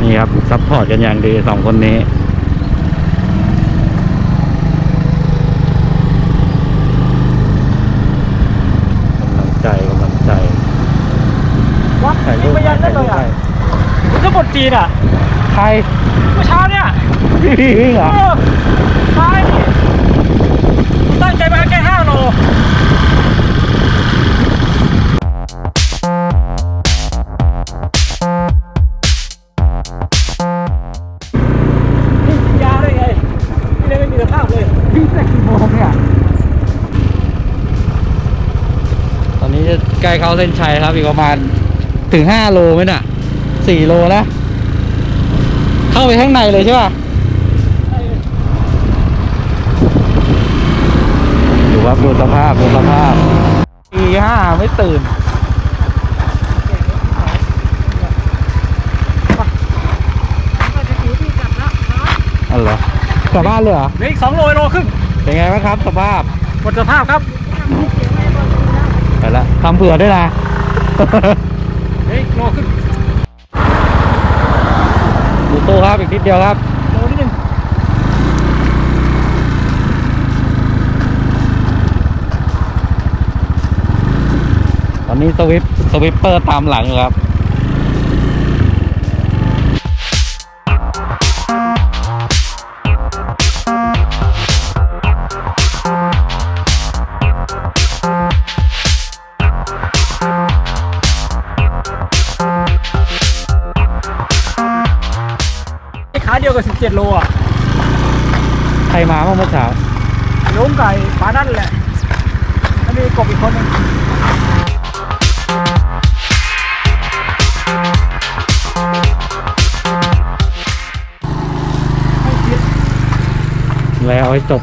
นี่ครับ ซัพพอร์ตกันอย่างดีสองคนนี้กำลังใจกำลังใจวัดถ่ายรูยิงปไปยันได้เลยถ่าอะยรูปมันจะหมดจีนอะใครเมื่อเช้าเนี่ยพี่เหรอเออตายนี่กูตั้งใจมาแค่ห้าโล ใกล้เข้าเส้นชัยครับ อีกประมาณถึงห้าโลไหมน่ะสี่โลนะ เข้าไปข้างในเลยใช่ป่ะดูครับดูสภาพดูสภาพตีห้าไม่ตื่นอ๋อเหรอกลับบ้านเลยเหรอเหลืออีกสองโลโลครึ่งเป็นไงบ้างครับสภาพหมดสภาพครับไป ละทำเผื่อด้วยนะเหลืออีกโลครึ่งดูตู้ครับอีกนิดเดียวครับโลนิดนึงตอนนี้สวิปสวิปเปอร์ตามหลังอยู่ครับ เดียวกับ 17 โลอะใครมาบ้างเมื่อเช้าลุงไก่ปลานั่นแหละแล้วมีกบอีกคนหนึงไม่คิดแล้วเอาให้จบ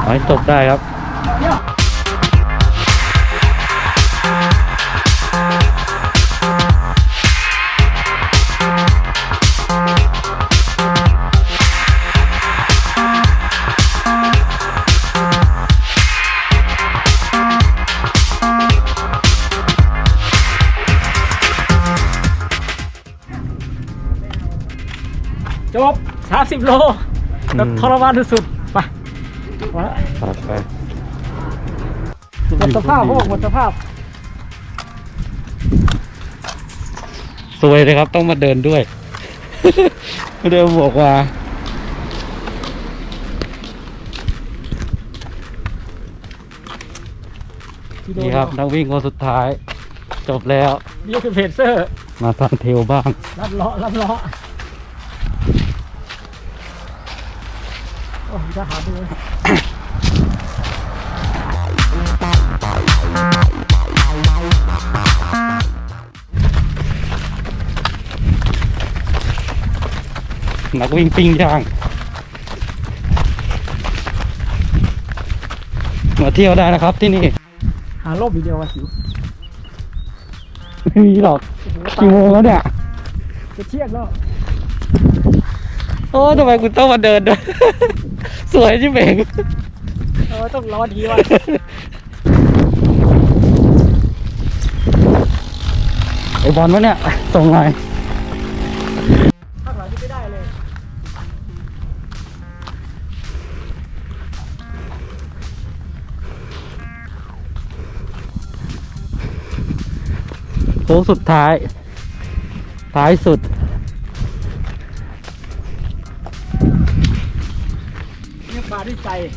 เอาให้จบได้ครับ จบ 30 โลแบบอืมทรมานที่สุดไปมาละครับไปหมดสภาพเขาบอกหมดสภาพ สวยเลยครับต้องมาเดินด้วยเดินบอกว่า นี่ครับนักวิ่งคนสุดท้าย จบแล้ว นี่คือเพจเซอร์ มาทางเทลบ้าง รับเลาะรับเลาะ โอ้ยจะหาดูเลยนักวิ่งปิ้งย่าง มาเที่ยวได้นะครับที่นี่ หาโลบอีกเดียววันสิวไม่มีหรอกโอ้โหตายกี่โมงแล้วเนี่ย จะเที่ยงแล้ว โอ้ทำไมคุณต้องมาเดินด้วย สวยจิเบงเออต้องรอดีว่ะไอบอลวะเนี่ย ส่งหน่อยข้างหลังนี่ไม่ได้เลยโค้งสุดท้าย ท้ายสุด เนี่ยปลาที่ใจ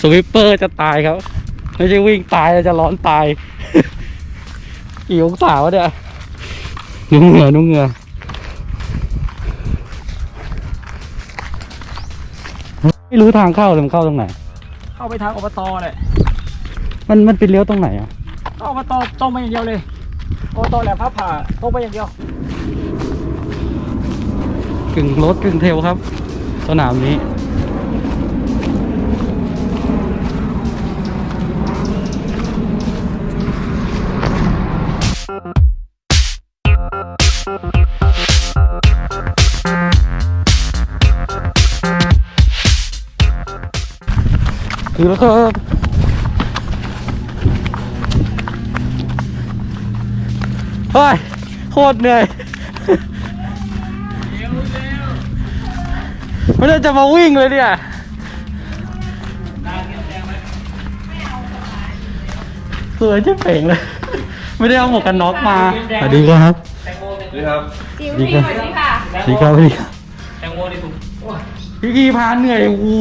สวิปเปอร์จะตายครับ ไม่ใช่วิ่งตายจะร้อนตายกี่องศาวะเนี่ยนุ่งเหงื่อนุ่งเหงื่อไม่รู้ทางเข้าเลยมันเข้าตรงไหน เข้าไปทางอบตเลยมันมันเป็นเลี้ยวตรงไหนอะเข้าอบตตรงไปอย่างเดียวเลยอบตแหลมพระผ่าตรงไปอย่างเดียวกึ่งรถกึ่งเทลครับ สนามนี้คือแล้วครับเฮ้ยโคตรเหนื่อย ไม่ได้จะมาวิ่งเลยเนี่ยสวยที่เป่งเลย ไม่ได้เอาหมวกกันน็อกมาสวัสดีครับแตงโมเนี่ยนี่ครับจิ๋วพี่สวัสดีค่ะสวัสดีครับสวัสดีครับแตงโมนี่ถูกพี่กีพาเหนื่อยอู